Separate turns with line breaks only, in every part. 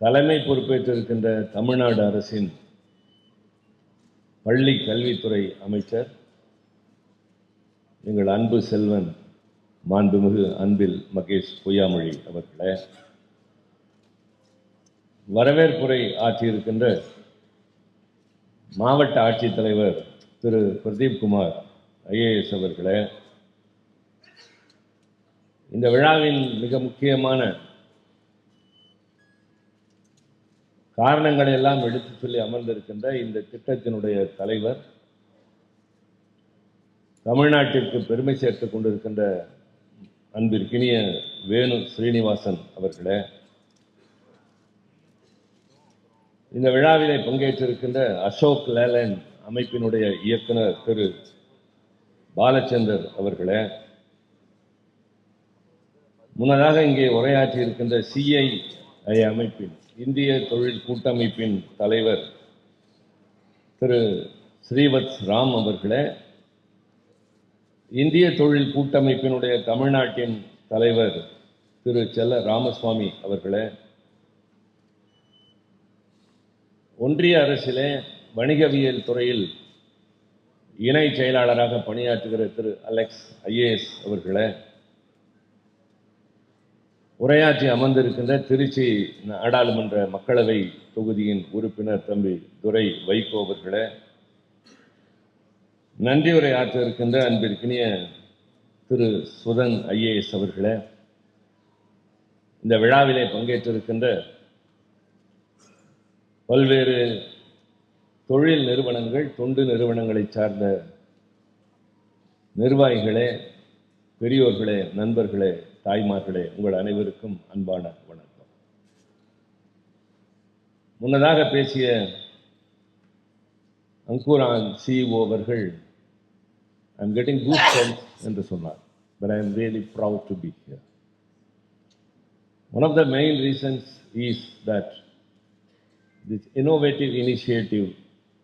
தலைமை பொறுப்பேற்றிருக்கின்ற தமிழ்நாடு அரசின் பள்ளி கல்வித்துறை அமைச்சர் எங்கள் அன்பு செல்வன் மாண்புமிகு அன்பில் மகேஷ் பொய்யாமொழி அவர்களே வரவேற்புரை ஆற்றியிருக்கின்ற மாவட்ட ஆட்சித்தலைவர் திரு. பிரதீப் குமார் ஐஏஎஸ் அவர்களே இந்த விழாவின் மிக முக்கியமான காரணங்களை எல்லாம் எடுத்துச் சொல்லி அமர்ந்திருக்கின்ற இந்த திட்டத்தினுடைய தலைவர் தமிழ்நாட்டிற்கு பெருமை சேர்த்து கொண்டிருக்கின்ற அன்பிற்கினிய வேணு ஸ்ரீனிவாசன் அவர்களே இந்த விழாவிலே பங்கேற்றிருக்கின்ற அசோக் லேலன் அமைப்பினுடைய இயக்குனர் திரு. பாலச்சந்தர் அவர்களே முன்னதாக இங்கே உரையாற்றி இருக்கின்ற சிஐஐ அமைப்பின் இந்திய தொழில் கூட்டமைப்பின் தலைவர் திரு ஸ்ரீவத்ஸ் ராம் அவர்களே இந்திய தொழில் கூட்டமைப்பினுடைய தமிழ்நாட்டின் தலைவர் திரு செல்ல ராமசுவாமி அவர்களே ஒன்றிய அரசிலே வணிகவியல் துறையில் இணை செயலாளராக பணியாற்றுகிற திரு அலெக்ஸ் ஐஏஎஸ் அவர்களே உரையாற்றி அமர்ந்திருக்கின்ற திருச்சி நாடாளுமன்ற மக்களவை தொகுதியின் உறுப்பினர் தம்பி துரை வைகோ அவர்களே நன்றி உரை ஆற்ற இருக்கின்ற அன்பிற்கினிய திரு சுதன் ஐஏஎஸ் அவர்களே இந்த விழாவிலே பங்கேற்றிருக்கின்ற பல்வேறு தொழில் நிறுவனங்கள் தொண்டு நிறுவனங்களை சார்ந்த நிர்வாகிகளே பெரியோர்களே நண்பர்களே தாய்மார்களே உங்கள் அனைவருக்கும் அன்பான வணக்கம் முன்னதாக பேசிய அங்குரான் சிஇஓ அவர்கள் ஐ கெட்டிங் குட் என்று சொன்னார் but I am really proud to be here one of the main reasons is that this innovative initiative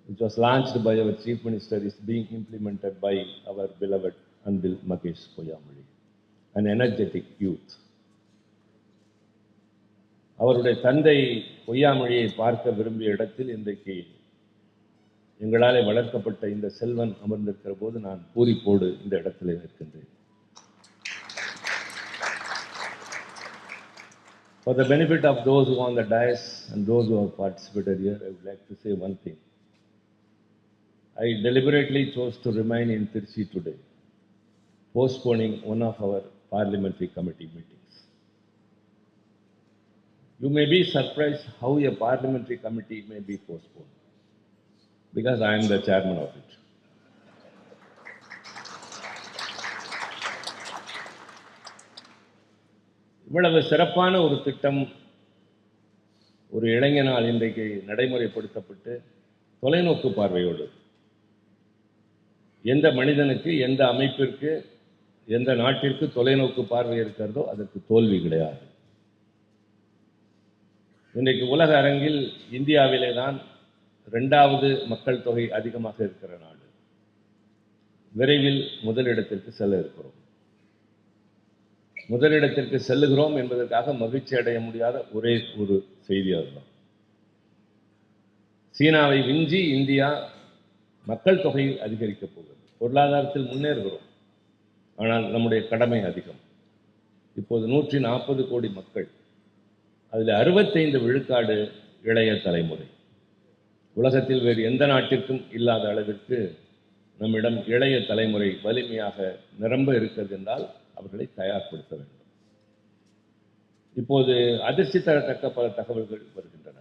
which was launched by our chief minister is being implemented by our beloved Anbil Makesh Koyamuli, an energetic youth. அவருடைய தந்தை பொய்யாமொழியை பார்க்க விரும்பிய இடத்தில் இன்றைக்கு எங்களாலே வளர்க்கப்பட்ட இந்த செல்வன் அமர்ந்திருக்கிற போது நான் பூரிப்போடு இந்த இடத்திலே நிற்கின்றேன் For the benefit of those who are on the dais and those who have participated here, I would like to say one thing. I deliberately chose to remain in Tirchi today, postponing one of our parliamentary committee meetings. You may be surprised how a parliamentary committee may be postponed, because I am the chairman of it. இவ்வளவு சிறப்பான ஒரு திட்டம் ஒரு இளைஞனால் இன்றைக்கு நடைமுறைப்படுத்தப்பட்டு தொலைநோக்கு பார்வையோடு எந்த மனிதனுக்கு எந்த அமைப்பிற்கு எந்த நாட்டிற்கு தொலைநோக்கு பார்வை இருக்கிறதோ அதற்கு தோல்வி கிடையாது. இன்றைக்கு உலக அரங்கில் இந்தியாவிலே தான் ரெண்டாவது மக்கள் தொகை அதிகமாக இருக்கிற நாடு. விரைவில் முதலிடத்திற்கு செல்ல இருக்கிறோம். முதலிடத்திற்கு செல்லுகிறோம் என்பதற்காக மகிழ்ச்சி அடைய முடியாத ஒரே ஒரு செய்தி அதுதான். சீனாவை விஞ்சி இந்தியா மக்கள் தொகையில் அதிகரிக்கப் போகிறது. பொருளாதாரத்தில் முன்னேறுகிறோம். ஆனால் நம்முடைய கடமை அதிகம். இப்போது நூற்றி நாற்பது கோடி மக்கள் அதில் அறுபத்தைந்து விழுக்காடு இளைய தலைமுறை. உலகத்தில் வேறு எந்த நாட்டிற்கும் இல்லாத அளவிற்கு நம்மிடம் இளைய தலைமுறை வலிமையாக நிரம்ப இருக்கிறது என்றால் அவர்களை தயார்படுத்த வேண்டும். இப்போது அதிர்ச்சி தரத்தக்க பல தகவல்கள் வருகின்றன.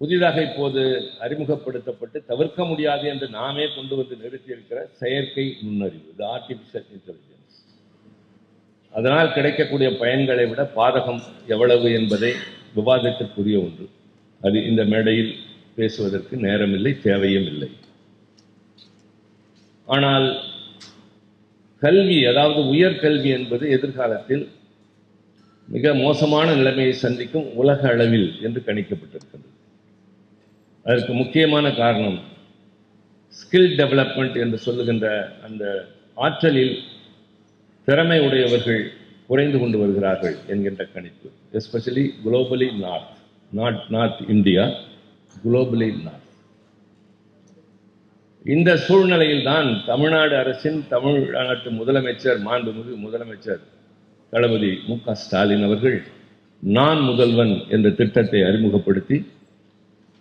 புதிதாக இப்போது அறிமுகப்படுத்தப்பட்டு தவிர்க்க முடியாது என்று நாமே கொண்டு வந்து நிறுத்தியிருக்கிற செயற்கை நுண்ணறிவு இது ஆர்டிபிஷியல் இன்டெலிஜென்ஸ் அதனால் கிடைக்கக்கூடிய பயன்களை விட பாதகம் எவ்வளவு என்பதை விவாதத்திற்குரிய ஒன்று. அது இந்த மேடையில் பேசுவதற்கு நேரமில்லை தேவையும் இல்லை. ஆனால் கல்வி அதாவது உயர்கல்வி என்பது எதிர்காலத்தில் மிக மோசமான நிலைமையை சந்திக்கும் உலக அளவில் என்று கணிக்கப்பட்டிருக்கிறது அதற்கு முக்கியமான காரணம் ஸ்கில் டெவலப்மெண்ட் என்று சொல்லுகின்ற அந்த ஆற்றலில் திறமை உடையவர்கள் குறைந்து கொண்டு வருகிறார்கள் என்கின்ற கணிப்பு. Especially globally north not north India globally north இந்த சூழ்நிலையில் தான் தமிழ்நாடு அரசின் தமிழ்நாட்டு முதலமைச்சர் மாண்புமிகு முதலமைச்சர் தளபதி மு க ஸ்டாலின் அவர்கள் நான் முதல்வன் என்ற திட்டத்தை அறிமுகப்படுத்தி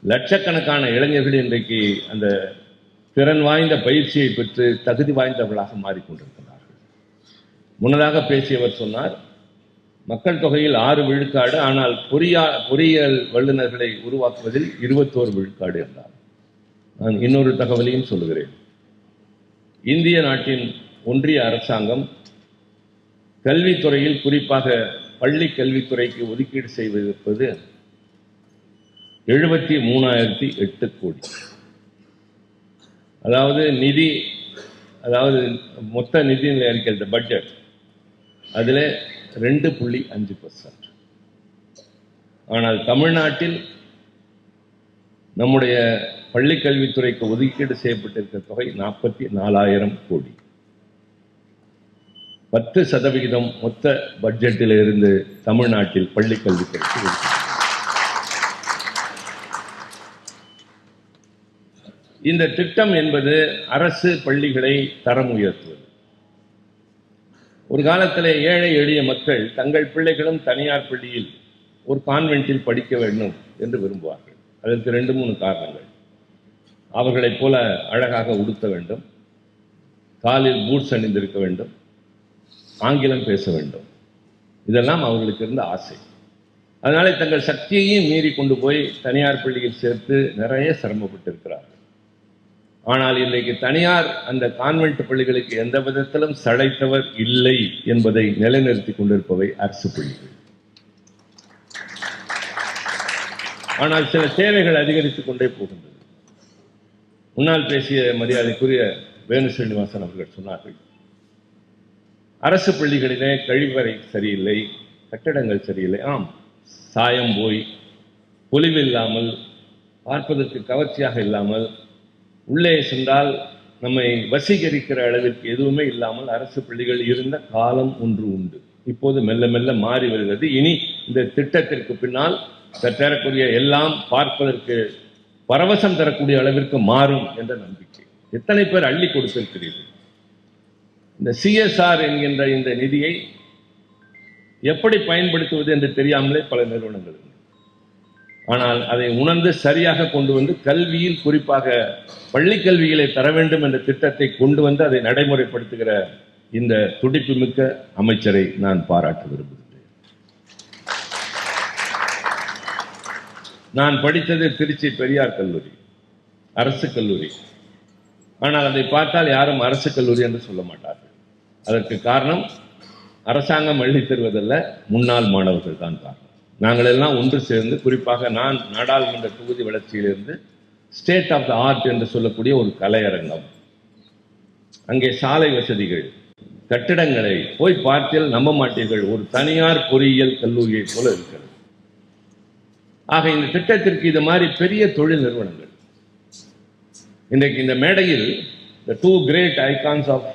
லட்சக்கணக்கான இளைஞர்கள் இன்றைக்கு அந்த திறன் வாய்ந்த பயிற்சியை பெற்று தகுதி வாய்ந்தவர்களாக மாறிக்கொண்டிருக்கிறார்கள். முன்னதாக பேசியவர் சொன்னார் மக்கள் தொகையில் ஆறு விழுக்காடு ஆனால் பொறியா பொறியியல் வல்லுநர்களை உருவாக்குவதில் இருபத்தோரு விழுக்காடு என்றார். நான் இன்னொரு தகவலையும் சொல்லுகிறேன். இந்திய நாட்டின் ஒன்றிய அரசாங்கம் கல்வித்துறையில் குறிப்பாக பள்ளி கல்வித்துறைக்கு ஒதுக்கீடு செய்திருப்பது எழுபத்தி மூணாயிரத்தி எட்டு கோடி. அதாவது நிதி அதாவது மொத்த நிதி அறிக்கை பட்ஜெட் அதில் ரெண்டு புள்ளி அஞ்சு பர்சன்ட் ஆனால் தமிழ்நாட்டில் நம்முடைய பள்ளி கல்வித்துறைக்கு ஒதுக்கீடு செய்யப்பட்டிருக்கிற தொகை நாற்பத்தி நாலாயிரம் கோடி. பத்து சதவிகிதம் மொத்த பட்ஜெட்டில் இருந்து தமிழ்நாட்டில் பள்ளிக்கல்வித்துறைக்கு ஒதுக்கீடு இந்த திட்டம் என்பது அரசு பள்ளிகளை தரம் உயர்த்துவது. ஒரு காலத்தில் ஏழை எளிய மக்கள் தங்கள் பிள்ளைகளும் தனியார் பள்ளியில் ஒரு கான்வென்ட்டில் படிக்க வேண்டும் என்று விரும்புவார்கள். அதற்கு ரெண்டு மூணு காரணங்கள். அவர்களைப் போல அழகாக உடுத்த வேண்டும். காலில் பூட்ஸ் அணிந்திருக்க வேண்டும். ஆங்கிலம் பேச வேண்டும். இதெல்லாம் அவர்களுக்கு இருந்த ஆசை. அதனால தங்கள் சக்தியையும் மீறி கொண்டு போய் தனியார் பள்ளியில் சேர்த்து நிறைய சிரமப்பட்டிருக்கிறார்கள். ஆனால் இன்றைக்கு தனியார் அந்த கான்வென்ட் பள்ளிகளுக்கு எந்த விதத்திலும் சளைத்தவர் இல்லை என்பதை நிலைநிறுத்தி கொண்டிருப்பவை அரசு பள்ளிகள். ஆனால் சில தேவைகள் அதிகரித்துக் கொண்டே போகின்றது. முன்னால் பேசிய மரியாதைக்குரிய வேணு ஸ்ரீனிவாசன் அவர்கள் சொன்னார்கள் அரசு பள்ளிகளிலே கழிவறை சரியில்லை கட்டடங்கள் சரியில்லை. ஆம் சாயம் போய் பொலிவில்லாமல் பார்ப்பதற்கு கவர்ச்சியாக இல்லாமல் உள்ளே சென்றால் நம்மை வசீகரிக்கிற அளவிற்கு எதுவுமே இல்லாமல் அரசு பள்ளிகள் இருந்த காலம் ஒன்று உண்டு. இப்போது மெல்ல மெல்ல மாறி வருகிறது. இனி இந்த திட்டத்திற்கு பின்னால் சற்றேறக்குரிய எல்லாம் பார்ப்பதற்கு பரவசம் தரக்கூடிய அளவிற்கு மாறும் என்ற நம்பிக்கை. எத்தனை பேர் அள்ளி கொடுத்திருக்கிறீர்கள்? இந்த சிஎஸ்ஆர் என்கின்ற இந்த நிதியை எப்படி பயன்படுத்துவது என்று தெரியாமலே பல நிறுவனங்கள் ஆனால் அதை உணர்ந்து சரியாக கொண்டு வந்து கல்வியில் குறிப்பாக பள்ளி கல்விகளை தர வேண்டும் என்ற திட்டத்தை கொண்டு வந்து அதை நடைமுறைப்படுத்துகிற இந்த துடிப்புமிக்க அமைச்சரை நான் பாராட்ட விரும்புகிறேன். நான் படித்தது திருச்சி பெரியார் கல்லூரி அரசு கல்லூரி. ஆனால் அதை பார்த்தால் யாரும் அரசு கல்லூரி என்று சொல்ல மாட்டார்கள். அதற்கு காரணம் அரசாங்கம் அள்ளித் தருவதல்ல முன்னாள் மாணவர்கள் தான் காரணம். நாங்கள் எல்லாம் ஒன்று சேர்ந்து குறிப்பாக நான் நாடாளுமன்ற தொகுதி வளர்ச்சியிலிருந்து ஸ்டேட் ஆஃப் த ஆர்ட் என்று சொல்லக்கூடிய ஒரு கலையரங்கம். அங்கே சாலை வசதிகள் கட்டிடங்களை போய் பார்த்தால் நம்ப மாட்டீர்கள். ஒரு தனியார் பொறியியல் கல்லூரியை போல இருக்கிறது. ஆக இந்த திட்டத்திற்கு இது மாதிரி பெரிய தொழில் நிறுவனங்கள். இன்றைக்கு இந்த மேடையில் the two great icons of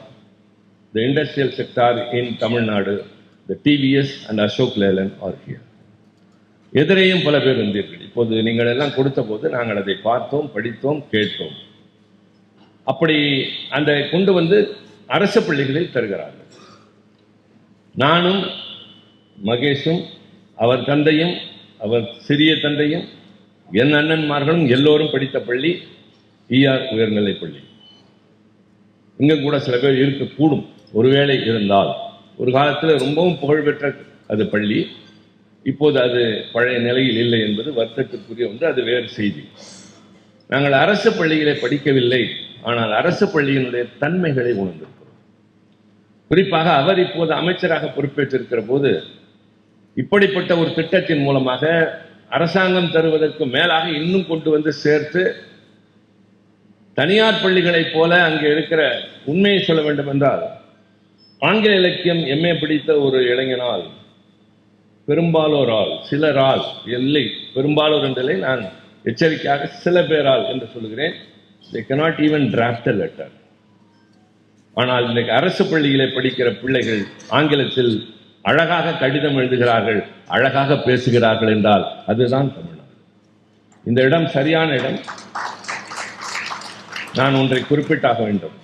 the industrial sector in Tamil Nadu the TVS and Ashok Leyland are here எதிரையும் பல பேர் வந்தீர்கள். இப்போது நீங்கள் எல்லாம் கொடுத்த போது நாங்கள் அதை பார்த்தோம் படித்தோம் கேட்டோம். அப்படி அந்த கொண்டு வந்து அரசு பள்ளிகளில் தருகிறார்கள். நானும் மகேஷும் அவர் தந்தையும் அவர் சிறிய தந்தையும் என் அண்ணன்மார்களும் எல்லோரும் படித்த பள்ளி ஈஆர் உயர்நிலை பள்ளி. இங்க கூட சில பேர் இருக்கக்கூடும் ஒருவேளை இருந்தால். ஒரு காலத்தில் ரொம்பவும் புகழ்பெற்ற அது பள்ளி. இப்போது அது பழைய நிலையில் இல்லை என்பது வருத்தத்திற்குரிய ஒன்று அது வேறு செய்தி. நாங்கள் அரசு பள்ளிகளை படிக்கவில்லை ஆனால் அரசு பள்ளியினுடைய தன்மைகளை உணர்ந்திருக்கிறோம். குறிப்பாக அவர் இப்போது அமைச்சராக பொறுப்பேற்றிருக்கிற போது இப்படிப்பட்ட ஒரு திட்டத்தின் மூலமாக அரசாங்கம் தருவதற்கு மேலாக இன்னும் கொண்டு வந்து சேர்த்து தனியார் பள்ளிகளைப் போல அங்கே இருக்கிற உண்மையை சொல்ல வேண்டும் என்றால் ஆங்கில இலக்கியம் எம்ஏ பிடித்த ஒரு இளைஞனால் பெரும்பாலோரால் சிலரால் இல்லை பெரும்பாலோர் என்றலை நான் எச்சரிக்கையாக சில பேரால் என்று சொல்கிறேன் they cannot even draft a letter ஆனால் இன்றைக்கு அரசு பள்ளிகளை படிக்கிற பிள்ளைகள் ஆங்கிலத்தில் அழகாக கடிதம் எழுதுகிறார்கள் அழகாக பேசுகிறார்கள் என்றால் அதுதான் தமிழ்நாடு. இந்த இடம் சரியான இடம். நான் ஒன்றை குறிப்பிட்டாக வேண்டும்.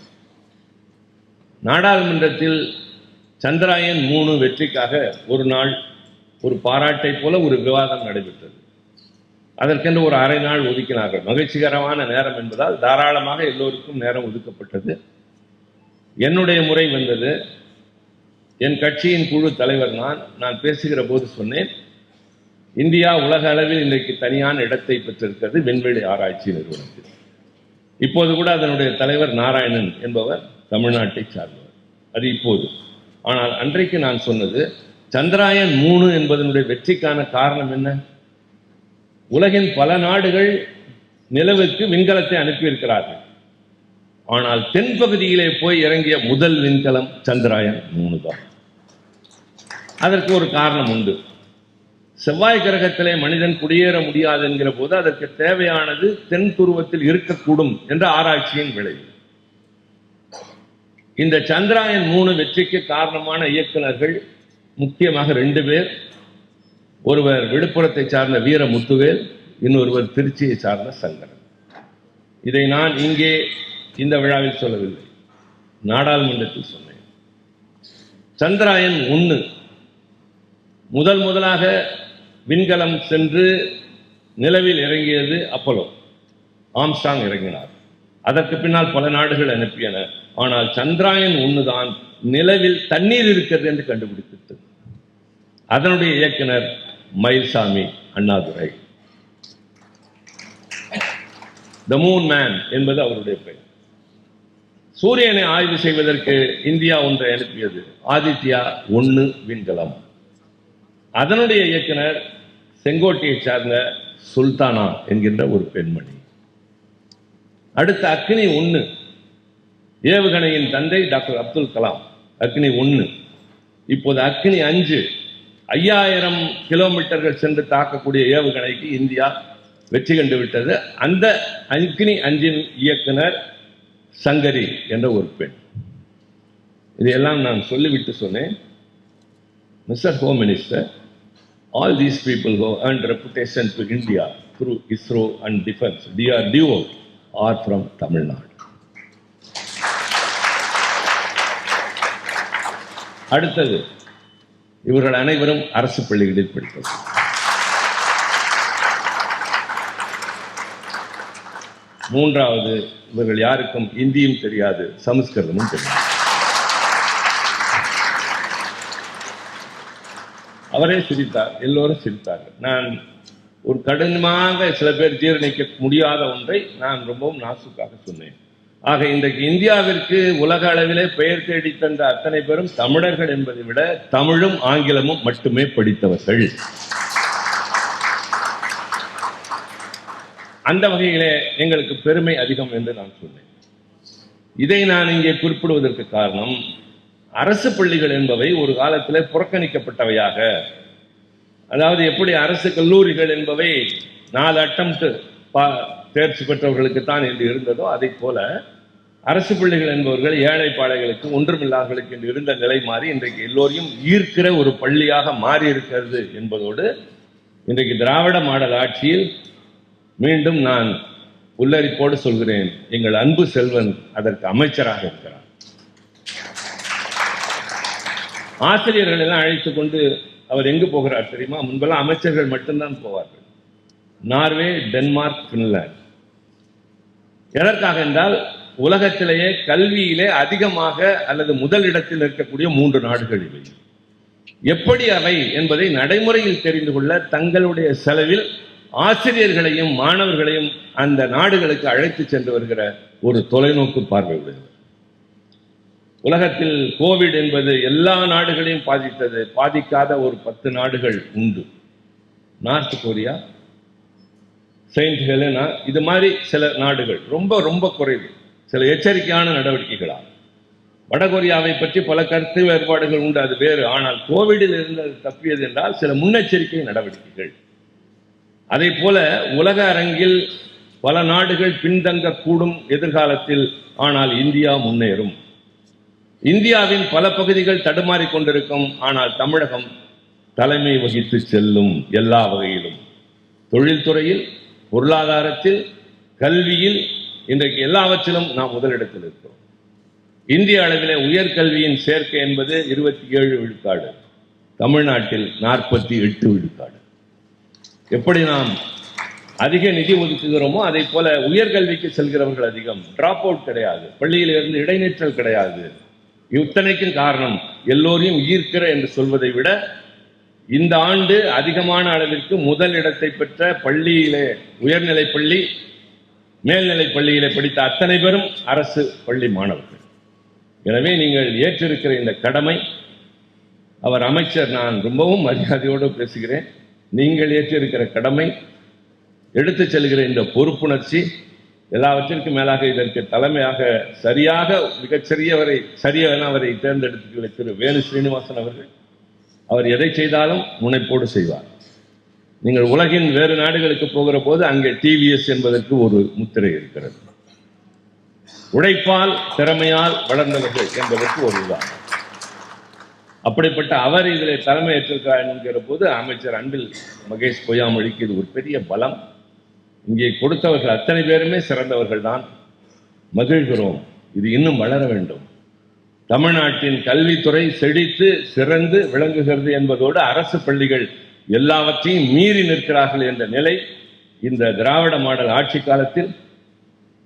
நாடாளுமன்றத்தில் சந்திராயன் மூணு வெற்றிக்காக ஒரு நாள் ஒரு பாராட்டை போல ஒரு விவாதம் நடைபெற்றது. அதற்கென்று ஒரு அரை நாள் ஒதுக்கினார்கள். மகிழ்ச்சிகரமான நேரம் என்பதால் தாராளமாக எல்லோருக்கும் நேரம் ஒதுக்கப்பட்டது. என்னுடைய முறை வந்தது. என் கட்சியின் குழு தலைவர் நான் நான் பேசுகிற போது சொன்னேன் இந்தியா உலக அளவில் இன்றைக்கு தனியான இடத்தை பெற்றிருக்கிறது விண்வெளி ஆராய்ச்சி நிறுவனத்தில். இப்போது கூட அதனுடைய தலைவர் நாராயணன் என்பவர் தமிழ்நாட்டை சார்ந்தவர். அது இப்போது. ஆனால் அன்றைக்கு நான் சொன்னது சந்திராயன் மூணு என்பதனுடைய வெற்றிக்கான காரணம் என்ன? உலகின் பல நாடுகள் நிலவுக்கு விண்கலத்தை அனுப்பியிருக்கிறார்கள். ஆனால் தென்பகுதியிலே போய் இறங்கிய முதல் விண்கலம் சந்திராயன் மூணு தான். அதற்கு ஒரு காரணம் உண்டு. செவ்வாய் கிரகத்திலே மனிதன் குடியேற முடியாது என்கிற போது அதற்கு தேவையானது தென் துருவத்தில் இருக்கக்கூடும் என்ற ஆராய்ச்சியின் விளைவு இந்த சந்திராயன் மூணு வெற்றிக்கு காரணமான இயக்குநர்கள் முக்கியமாக ரெண்டு பேர். ஒருவர் விழுப்புரத்தை சார்ந்த வீர முத்துவேல் இன்னொருவர் திருச்சியை சார்ந்த சங்கரன். இதை நான் இங்கே இந்த விழாவில் சொல்லவில்லை. நாடாளுமன்றத்தில் சொன்னேன். சந்திராயன் ஒன்று முதல் முதலாக விண்கலம் சென்று நிலவில் இறங்கியது அப்பலோ. ஆம்ஸ்டாங் இறங்கினார். அதற்கு பின்னால் பல நாடுகள் அனுப்பியன. ஆனால் சந்திராயன் ஒண்ணுதான் நிலவில் தண்ணீர் இருக்கிறது என்று கண்டுபிடித்தது. அதனுடைய இயக்குனர் Mylswamy Annadurai. The moon man என்பது அவருடைய பெயர். சூரியனை ஆய்வு செய்வதற்கு இந்தியா ஒன்றை அனுப்பியது ஆதித்யா ஒன்னு விண்கலம். அதனுடைய இயக்குனர் செங்கோட்டையை சார்ந்த சுல்தானா என்கின்ற ஒரு பெண்மணி. அடுத்த அக்னி ஒன்று ஏவுகணையின் தந்தை டாக்டர் அப்துல் கலாம் அக்னி ஒன்று இப்போது அக்னி அஞ்சு. ஐயாயிரம் கிலோமீட்டர்கள் சென்று தாக்கக்கூடிய ஏவுகணைக்கு இந்தியா வெற்றி கண்டு விட்டது அந்த அக்னி அஞ்சின் இயக்குனர் சங்கரி என்ற ஒரு பெண். இதையெல்லாம் நான் சொல்லிவிட்டு சொன்னேன். Mister home minister all these who and earned reputation India India ISRO and and டிஆர் DRDO, ஆர் ஃப்ரம் தமிழ்நாடு அடுத்தது இவர்கள் அனைவரும் அரசு பள்ளிகளில் படித்தது மூன்றாவது இவர்கள் யாருக்கும் இந்தியும் தெரியாது சமஸ்கிருதமும் தெரியாது. அவரே சிரித்தார் எல்லோரும் சிரித்தார்கள். நான் ஒரு கடினமாக சில பேர் ஜீரணிக்க முடியாத ஒன்றை நான் ரொம்பவும் நாசுக்காக சொன்னேன். ஆக இன்றைக்கு இந்தியாவிற்கு உலக அளவிலே பெயர் தேடி தந்த அத்தனை பேரும் தமிழர்கள் என்பதை விட தமிழும் ஆங்கிலமும் மட்டுமே படித்தவர்கள். அந்த வகையிலே எங்களுக்கு பெருமை அதிகம் என்று நான் சொன்னேன். இதை நான் இங்கே குறிப்பிடுவதற்கு காரணம் அரசு பள்ளிகள் என்பவை ஒரு காலத்திலே புறக்கணிக்கப்பட்டவையாக அதாவது எப்படி அரசு கல்லூரிகள் என்பவை நாலு அட்டம் தேர்ச்சி பெற்றவர்களுக்கு தான் என்று இருந்ததோ அதை போல அரசு பிள்ளைகள் என்பவர்கள் ஏழை பாளைகளுக்கு ஒன்றுமில்லாதவர்களுக்கு என்று இருந்த நிலை மாறி இன்றைக்கு எல்லோரையும் ஈர்க்கிற ஒரு பள்ளியாக மாறி இருக்கிறது என்பதோடு இன்றைக்கு திராவிட மாடல் ஆட்சியில் மீண்டும் நான் உள்ளரிப்போடு சொல்கிறேன் எங்கள் அன்பு செல்வன் அதற்கு அமைச்சராக இருக்கிறார். ஆசிரியர்கள் எல்லாம் அழைத்து கொண்டு அவர் எங்கு போகிறார் தெரியுமா? முன்பெல்லாம் அமைச்சர்கள் மட்டும்தான் போவார்கள். நார்வே டென்மார்க் பின்லாந்து எதற்காக என்றால் உலகத்திலேயே கல்வியிலே அதிகமாக அல்லது முதல் இடத்தில் இருக்கக்கூடிய மூன்று நாடுகள் இவை. எப்படி அவை என்பதை நடைமுறையில் தெரிந்து கொள்ள தங்களுடைய செலவில் ஆசிரியர்களையும் மாணவர்களையும் அந்த நாடுகளுக்கு அழைத்து சென்று வருகிற ஒரு தொலைநோக்கு பார்வை உள்ளது உலகத்தில் கோவிட் என்பது எல்லா நாடுகளையும் பாதித்தது. பாதிக்காத ஒரு பத்து நாடுகள் உண்டு. நார்த் கொரியா செயின்ட் ஹெலனா இது மாதிரி சில நாடுகள் ரொம்ப ரொம்ப குறைவு சில எச்சரிக்கையான நடவடிக்கைகளாக வடகொரியாவை பற்றி பல கருத்து வேறுபாடுகள் உண்டு அது வேறு. ஆனால் கோவிடில் இருந்து அது தப்பியது என்றால் சில முன்னெச்சரிக்கை நடவடிக்கைகள். அதே போல உலக அரங்கில் பல நாடுகள் பின்தங்கக்கூடும் எதிர்காலத்தில் ஆனால் இந்தியா முன்னேறும். இந்தியாவின் பல பகுதிகள் தடுமாறிக் கொண்டிருக்கும் ஆனால் தமிழகம் தலைமை வகித்து செல்லும் எல்லா வகையிலும். தொழில்துறையில் பொருளாதாரத்தில் கல்வியில் இன்றைக்கு எல்லாவற்றிலும் நாம் முதலிடத்தில் இருக்கிறோம். இந்திய அளவிலே உயர்கல்வியின் சேர்க்கை என்பது இருபத்தி ஏழு விழுக்காடு. தமிழ்நாட்டில் நாற்பத்தி எட்டு விழுக்காடு. எப்படி நாம் அதிக நிதி ஒதுக்குகிறோமோ அதை போல உயர்கல்விக்கு செல்கிறவர்கள் அதிகம். டிராப் அவுட் கிடையாது. பள்ளியில் இருந்து இடைநிற்றல் கிடையாது. இத்தனைக்கும் காரணம் எல்லோரையும் ஈர்க்கிற என்று சொல்வதை விட இந்த ஆண்டு அதிகமான அளவிற்கு முதல் இடத்தை பெற்ற பள்ளியிலே உயர்நிலை பள்ளி மேல்நிலை பள்ளியிலே படித்த அத்தனை பேரும் அரசு பள்ளி மாணவர்கள். எனவே நீங்கள் ஏற்றிருக்கிற இந்த கடமை அவர் அமைச்சர் நான் ரொம்பவும் மரியாதையோடு பேசுகிறேன். நீங்கள் ஏற்றிருக்கிற கடமை எடுத்துச் செல்கிற இந்த பொறுப்புணர்ச்சி எல்லாவற்றிற்கும் மேலாக இதற்கு தலைமையாக சரியாக மிகச்சிறியவரை சரியான அவரை தேர்ந்தெடுத்து திரு வேணு ஸ்ரீனிவாசன் அவர்கள் அவர் எதை செய்தாலும் முனைப்போடு செய்வார். நீங்கள் உலகின் வேறு நாடுகளுக்கு போகிற போது அங்கே டிவிஎஸ் என்பதற்கு ஒரு முத்திரை இருக்கிறது. உழைப்பால் திறமையால் வளர்ந்தவர்கள் என்பதற்கு ஒரு உதாரணம். அப்படிப்பட்ட அவர் இதில் தலைமை ஏற்றிருக்கிறார் என்கிற போது அமைச்சர் அன்பில் மகேஷ் பொய்யாமொழிக்கு இது ஒரு பெரிய பலம். இங்கே கொடுத்தவர்கள் அத்தனை பேருமே சிறந்தவர்கள் தான் மகிழ்கிறோம். இது இன்னும் வளர வேண்டும். தமிழ்நாட்டின் கல்வித்துறை செழித்து சிறந்து விளங்குகிறது என்பதோடு அரசு பள்ளிகள் எல்லாவற்றையும் மீறி நிற்கிறார்கள் என்ற நிலை இந்த திராவிட மாடல் ஆட்சி காலத்தில்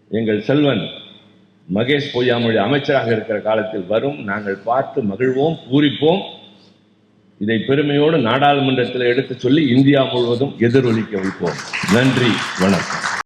எங்கள் செல்வன் மகேஷ் பொய்யாமொழி அமைச்சராக இருக்கிற காலத்தில் வரும். நாங்கள் பார்த்து மகிழ்வோம் பூரிப்போம். இதை பெருமையோடு நாடாளுமன்றத்தில் எடுத்துச் சொல்லி இந்தியா முழுவதும் எதிரொலிக்க வைப்போம். நன்றி வணக்கம்.